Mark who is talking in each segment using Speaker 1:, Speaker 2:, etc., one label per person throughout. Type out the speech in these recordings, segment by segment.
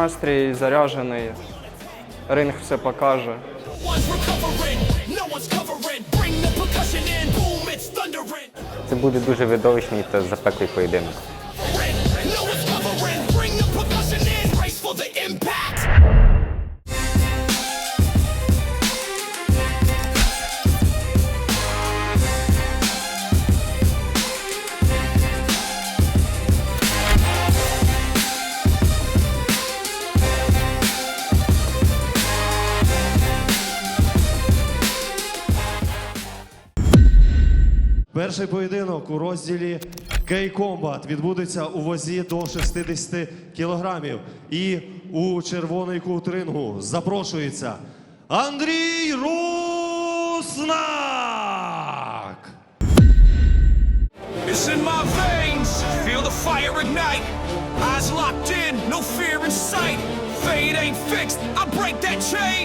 Speaker 1: Настрій заряджений, ринг все покаже.
Speaker 2: Це буде дуже видовищний та запеклий поєдинок.
Speaker 3: Перший поєдинок у розділі Кей-Комбат відбудеться у вазі до 60 кілограмів. І у червоний кут рингу запрошується Андрій Руснак!
Speaker 4: It's in my veins. Feel the fire ignite. Eyes locked in, no fear in sight. Fate ain't fixed. I break that chain.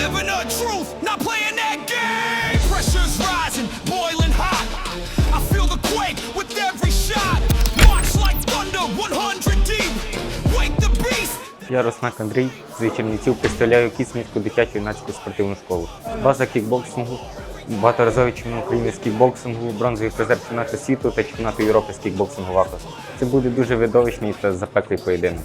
Speaker 4: Living a truth, not playing that game. Pressure's
Speaker 2: Я Роснак Андрій з Чернівців представляю Кіцмівську дитячу юнацьку спортивну школу. База кікбоксингу, багаторазовий чемпіон України з кікбоксингу, бронзовий призер чемпіонату світу та чемпіонату Європи з кікбоксингу ВАКОС. Це буде дуже видовищний та запеклий поєдинок.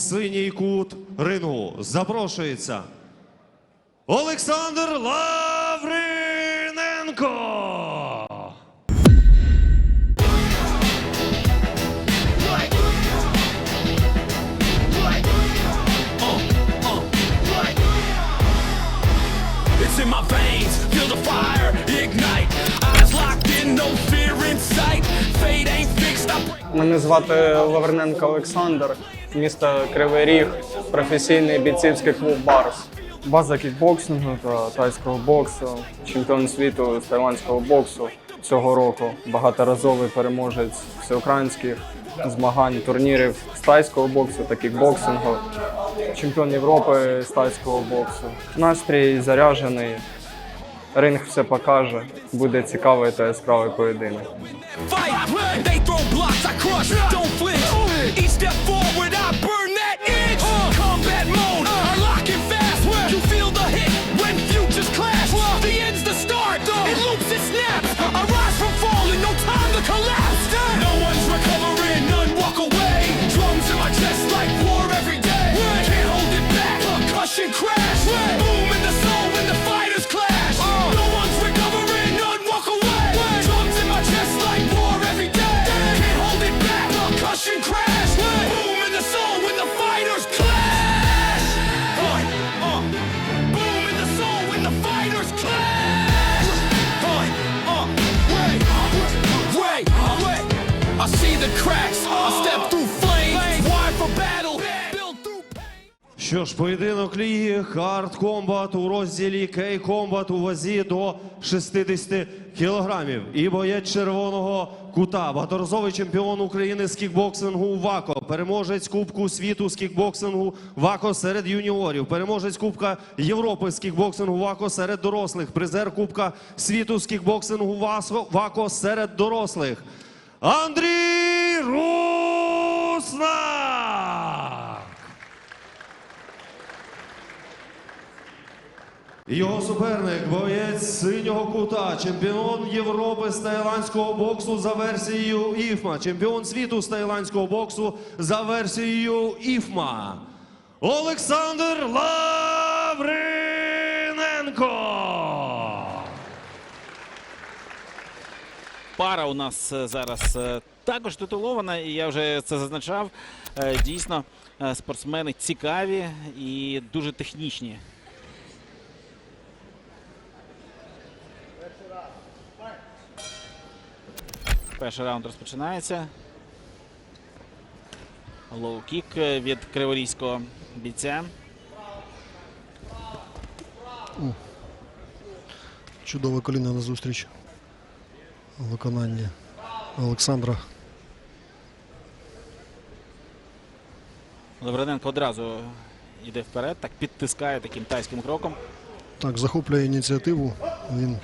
Speaker 3: Синій кут рингу запрошується Олександр Лавриненко!
Speaker 4: It's in my veins, feel the fire ignite. Eyes locked in, no fear in sight. Fate ain't fixed. I break.
Speaker 1: Мене звати Лаврененко Олександр, місто Кривий Ріг, професійний бійцівський клуб Барс. База кікбоксингу та тайського боксу, чемпіон світу з тайландського боксу цього року, багаторазовий переможець всеукраїнських змагань, турнірів з тайського боксу та кікбоксингу, чемпіон Європи з тайського боксу. Настрій заряджений, ринг все покаже, буде цікавий та яскравий поєдинок.
Speaker 3: Що ж, поєдинок ліги Hard Combat у розділі Кей-Комбат у вазі до 60 кілограмів. І боєць червоного кута, багаторазовий чемпіон України з кікбоксингу ВАКО, переможець Кубку світу з кікбоксингу ВАКО серед юніорів, переможець Кубка Європи з кікбоксингу ВАКО серед дорослих, призер Кубка світу з кікбоксингу ВАКО серед дорослих. Андрій Руснак! Його суперник, боєць синього кута, чемпіон Європи з тайландського боксу за версією ІФМА, чемпіон світу з тайландського боксу за версією ІФМА. Олександр Лавриненко.
Speaker 5: пара у нас е, зараз е, також титулована, і я вже це зазначав. Е, Дійсно, спортсмени цікаві і дуже технічні. Перший раунд розпочинається. Лоу-кік від криворізького бійця.
Speaker 6: Чудове коліно на зустріч виконанні Олександра.
Speaker 5: Лавриненко одразу йде вперед, так підтискає таким тайським кроком.
Speaker 6: Так, захоплює ініціативу. Він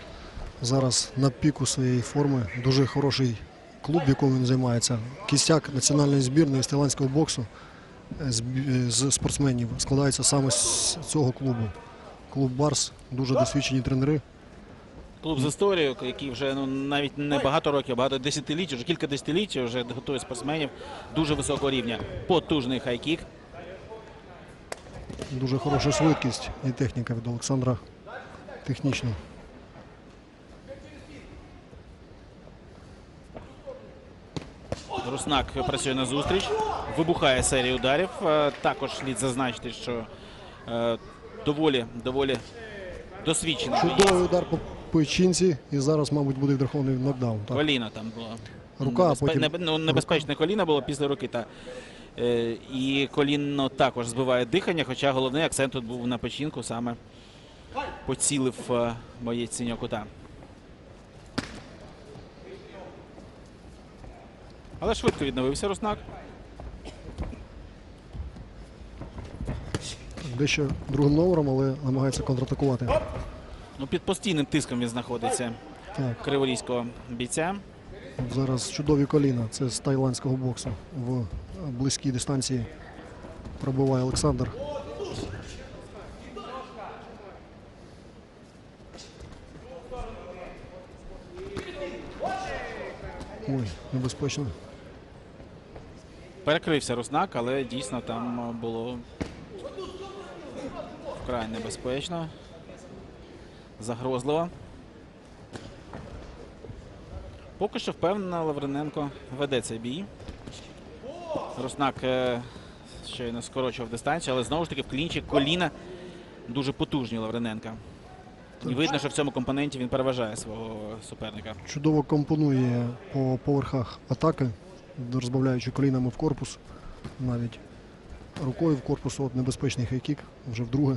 Speaker 6: зараз на піку своєї форми. Дуже хороший клуб, в якому він займається. Кістяк національної збірної з таїландського боксу е, з, спортсменів складається саме з цього клубу. Клуб Барс, дуже досвідчені тренери.
Speaker 5: Клуб з історією, який вже ну навіть не багато років, а багато десятиліть, вже кілька десятиліть вже готує спортсменів дуже високого рівня. Потужний хайкік.
Speaker 6: Дуже хороша швидкість і техніка від Олександра. Технічно.
Speaker 5: Руснак працює на зустріч, вибухає серія ударів. Е, Також слід зазначити, що е, доволі доволі досвідчений.
Speaker 6: Чудовий удар по печінці. І зараз, мабуть, буде верховний нокдаун. Так.
Speaker 5: Коліна там було.
Speaker 6: Рука,
Speaker 5: Небезпе-
Speaker 6: потім-
Speaker 5: ну, небезпечне коліно було після руки. Та. Е, і коліно також збиває дихання, хоча головний акцент тут був на печінку, саме поцілив боєць синього кута. Але швидко відновився Руснак.
Speaker 6: Дещо другим номером, але намагається контратакувати.
Speaker 5: Ну, під постійним тиском він знаходиться
Speaker 6: Так,
Speaker 5: криворізького бійця.
Speaker 6: зараз чудові коліна. Це з тайландського боксу. В близькій дистанції пробиває Олександр. Ой, небезпечно.
Speaker 5: Перекрився Руснак, але дійсно там е, було вкрай небезпечно. Загрозливо. Поки що впевнено, Лавриненко веде цей бій. Руснак е, щойно скорочував дистанцію, але знову ж таки в клінчі коліна дуже потужні Лавриненка. І видно, що в цьому компоненті він переважає свого суперника.
Speaker 6: Чудово компонує по поверхах атаки, розбавляючи колінами в корпус, навіть рукою в корпус. От небезпечний хейкік вже вдруге.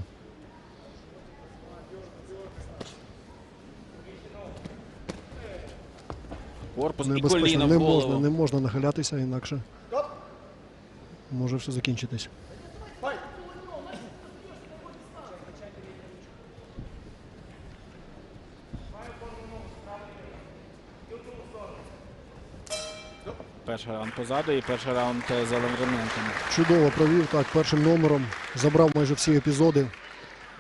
Speaker 5: Корпус і
Speaker 6: Не можна, не можна нахилятися, інакше може все закінчитись.
Speaker 5: Перший раунд позаду і перший раунд е, за Лавриненком.
Speaker 6: Чудово провів так першим номером, забрав майже всі епізоди.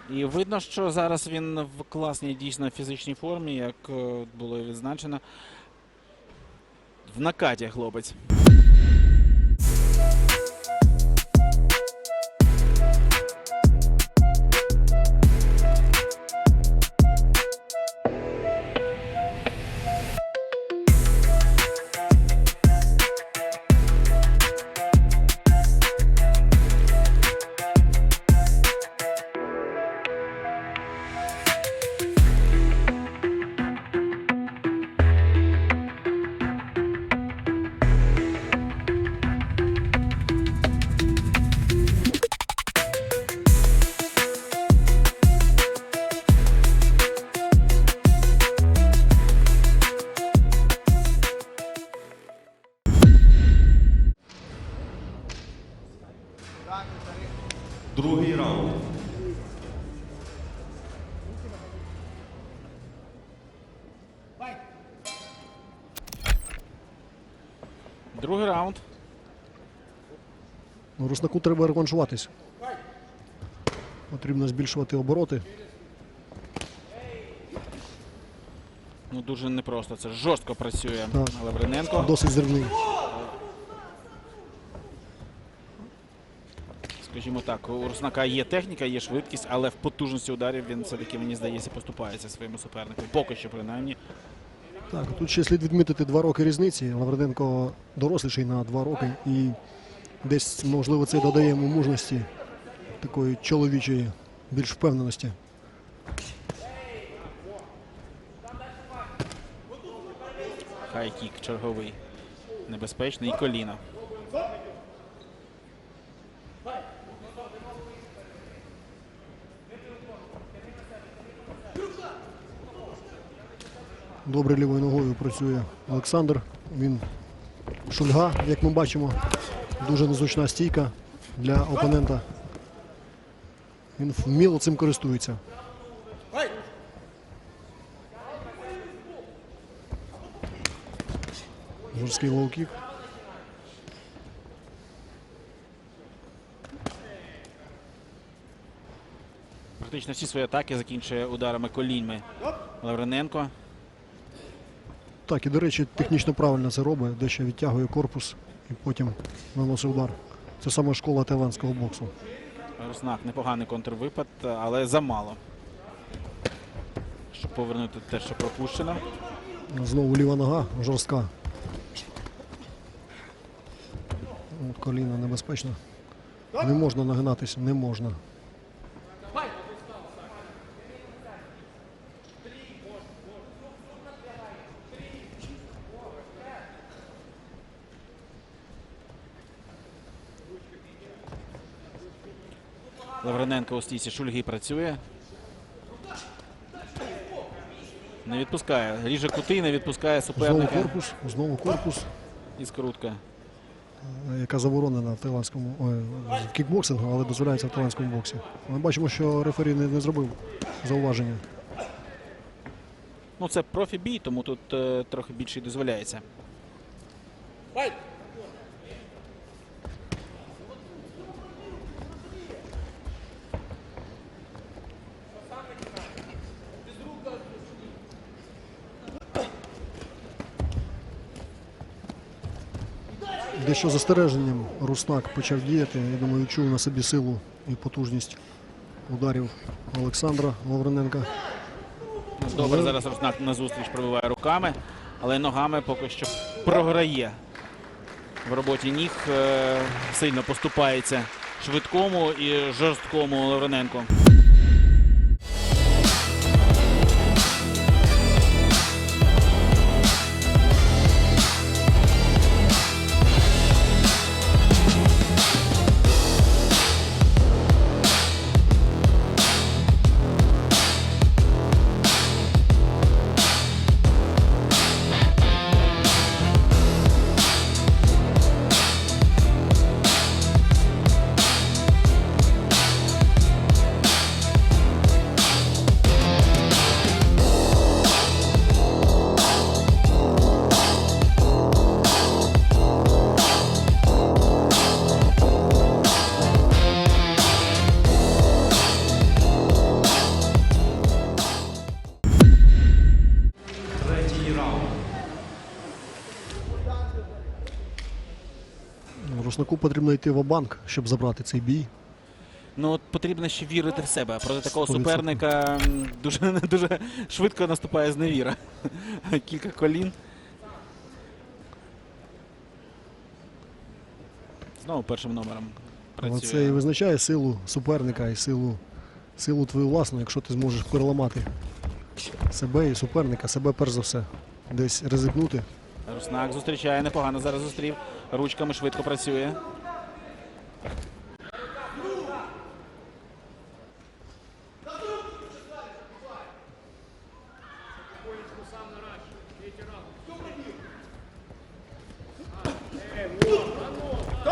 Speaker 5: І видно, що зараз він в класній дійсно фізичній формі, як е, було відзначено. В накаті хлопець.
Speaker 6: Руснаку треба реваншуватись. Потрібно збільшувати обороти.
Speaker 5: Ну дуже непросто. Це жорстко працює
Speaker 6: Так.
Speaker 5: Лавриненко.
Speaker 6: Досить зривний.
Speaker 5: Скажімо так, у Руснака є техніка, є швидкість, але в потужності ударів він все-таки, мені здається, поступається своєму супернику. Поки що, принаймні.
Speaker 6: Так, тут ще слід відмітити два роки різниці. Лавриненко доросліший на два роки. І десь, можливо, це додає йому мужності такої чоловічої, більш впевненості.
Speaker 5: Хайкік черговий. Небезпечний і коліно.
Speaker 6: Добре лівою ногою працює Олександр. Він шульга, як ми бачимо, дуже незручна стійка для опонента. Він вміло цим користується. Жорсткий лоу-кік.
Speaker 5: Практично всі свої атаки закінчує ударами коліньми Лавриненко.
Speaker 6: Так, і до речі, технічно правильно це робить, дещо відтягує корпус і потім наносить удар. Це саме школа тайландського боксу.
Speaker 5: Руснак непоганий контрвипад, але замало. Щоб повернути те, що пропущено.
Speaker 6: Знову ліва нога жорстка. От коліна небезпечно. Не можна нагинатися, не можна.
Speaker 5: Лавриненко у стійці шульги працює. Не відпускає. Ріже кути, не відпускає
Speaker 6: Знову
Speaker 5: суперника.
Speaker 6: корпус, знову корпус,
Speaker 5: І скрутка.
Speaker 6: е, яка заборонена в тайландському ой, в кікбоксингу, але дозволяється в тайландському боксі. Ми бачимо, що рефері не, не зробив зауваження.
Speaker 5: Ну, це профі-бій, тому тут е, трохи більше й дозволяється.
Speaker 6: Дещо застереженням Руснак почав діяти. Я думаю, відчув на собі силу і потужність ударів Олександра Лавриненка.
Speaker 5: Ну, Добре, зараз Руснак на зустріч пробиває руками, але ногами поки що програє. В роботі ніг е, сильно поступається швидкому і жорсткому Лавриненко.
Speaker 6: Потрібно йти в банк щоб забрати цей бій.
Speaker 5: Ну от потрібно ще вірити в себе. Проти такого
Speaker 6: 100%.
Speaker 5: суперника дуже дуже швидко наступає зневіра. Кілька колін. Знову першим номером працює.
Speaker 6: це і визначає силу суперника і силу, силу твою власну, якщо ти зможеш переламати себе і суперника, себе перш за все. Десь ризикнути.
Speaker 5: Руснак зустрічає непогано зараз зустрів. Ручками швидко працює.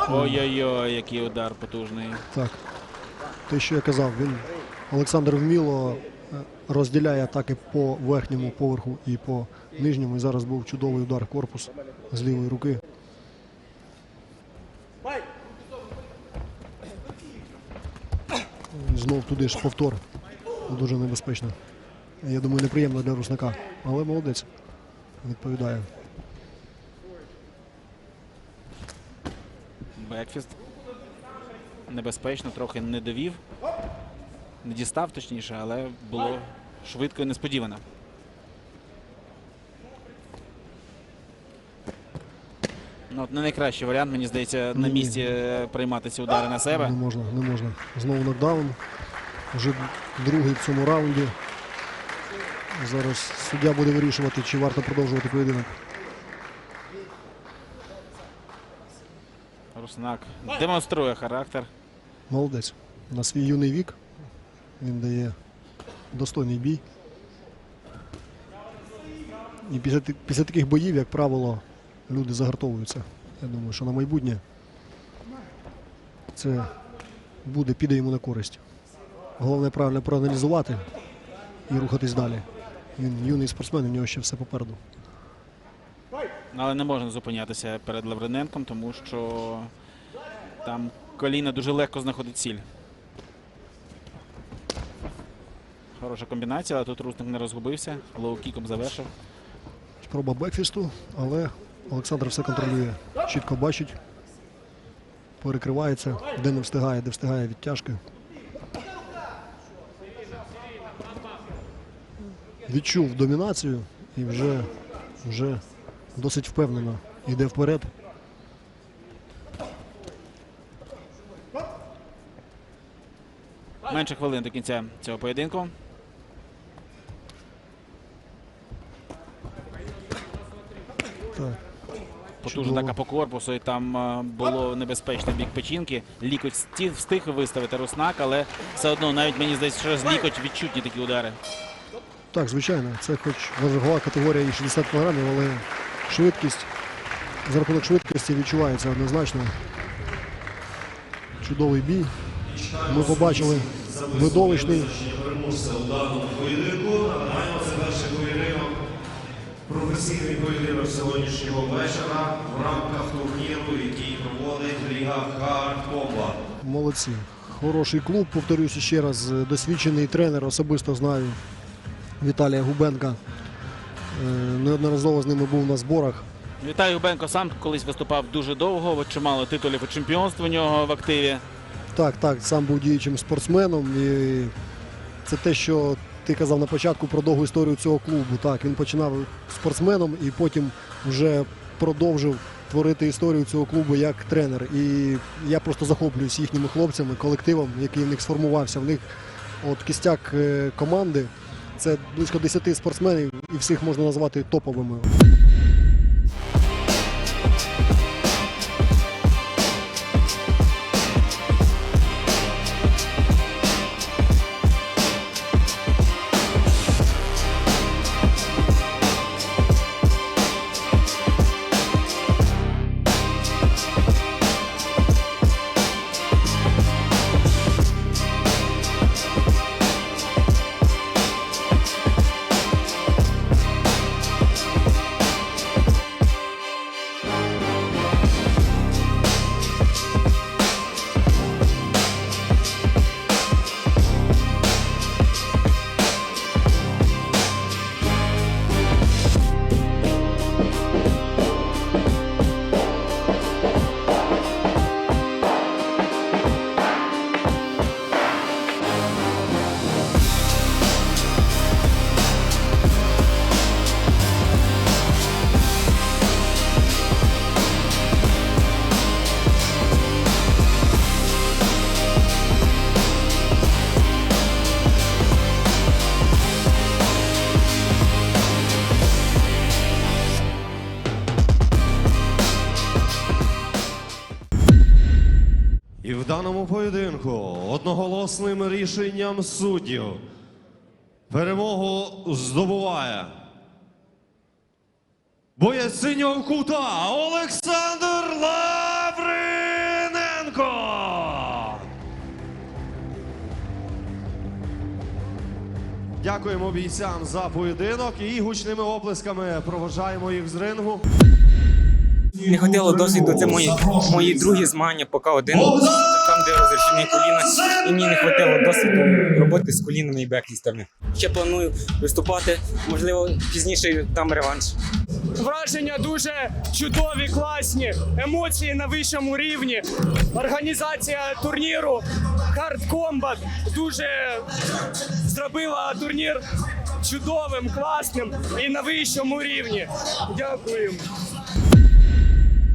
Speaker 5: Ой-ой-ой, який удар потужний.
Speaker 6: Так. Те, що я казав, він Олександр вміло е, розділяє атаки по верхньому поверху і по нижньому. І зараз був чудовий удар корпус з лівої руки. Туди ж повтор. Дуже небезпечно. Я думаю, неприємно для руснака. Але молодець. Відповідає.
Speaker 5: Бекфіст. Небезпечно, трохи не довів. Не дістав точніше, але було швидко і несподівано. Ну, от не найкращий варіант, мені здається, на місці е, приймати ці удари на себе.
Speaker 6: Не можна, не можна. Знову нокдаун. Вже другий в цьому раунді. Зараз суддя буде вирішувати, чи варто продовжувати поєдинок.
Speaker 5: Руснак демонструє характер.
Speaker 6: Молодець. На свій юний вік він дає достойний бій. І після, після таких боїв, як правило, люди загартовуються. Я думаю, що на майбутнє це буде, піде йому на користь. Головне правильно проаналізувати і рухатись далі. Він юний спортсмен, у нього ще все попереду.
Speaker 5: Але не можна зупинятися перед Лавриненком, тому що там коліна дуже легко знаходить ціль. Хороша комбінація, але тут Русник не розгубився. Лоу-кіком завершив.
Speaker 6: Спроба бекфісту, але Олександр все контролює. Чітко бачить, перекривається, де не встигає, де встигає відтяжки. Відчув домінацію і вже, вже досить впевнено йде вперед.
Speaker 5: Менше хвилин до кінця цього поєдинку.
Speaker 6: Так.
Speaker 5: Потужна така по корпусу, і там е, було небезпечно бік печінки. Лікоть встиг виставити Руснак, але все одно, навіть мені здається, що з лікоть відчутні такі удари.
Speaker 6: Так, звичайно, це хоч вагова категорія і 60 кг, але швидкість за рахунок швидкості відчувається однозначно. Чудовий бій. Ми побачили видовищний.
Speaker 3: переможця у даному поєдинку. Нагадаємо, це перший поєдинок, професійний поєдинок сьогоднішнього вечора в рамках турніру, який проводить Ліга Хард Комбат.
Speaker 6: Молодці. Хороший клуб, повторюся ще раз. Досвідчений тренер, особисто знаю Віталія Губенка. Е, Неодноразово з ними був на зборах.
Speaker 5: Віталій Губенко сам колись виступав дуже довго, чимало титулів і чемпіонств у нього в активі.
Speaker 6: Так, так, сам був діючим спортсменом. І це те, що ти казав на початку про довгу історію цього клубу. Так, він починав спортсменом і потім вже продовжив творити історію цього клубу як тренер. І я просто захоплююсь їхніми хлопцями, колективом, який в них сформувався. В них от кістяк е, команди. Це близько 10 спортсменів, і всіх можна назвати топовими.
Speaker 3: Одноголосним рішенням суддів перемогу здобуває боєць синього кута Олександр Лавриненко. Дякуємо бійцям за поєдинок і гучними оплесками проважаємо їх з рингу.
Speaker 7: Не хотіло досвіду. Це мої, мої другі змагання, поки один там, де розрішені коліна. І мені не хотіло досвіду роботи з колінами і беклістами. Ще планую виступати, можливо, пізніше там реванш.
Speaker 8: Враження дуже чудові, класні, емоції на вищому рівні. Організація турніру Hard Combat дуже зробила турнір чудовим, класним і на вищому рівні. Дякую.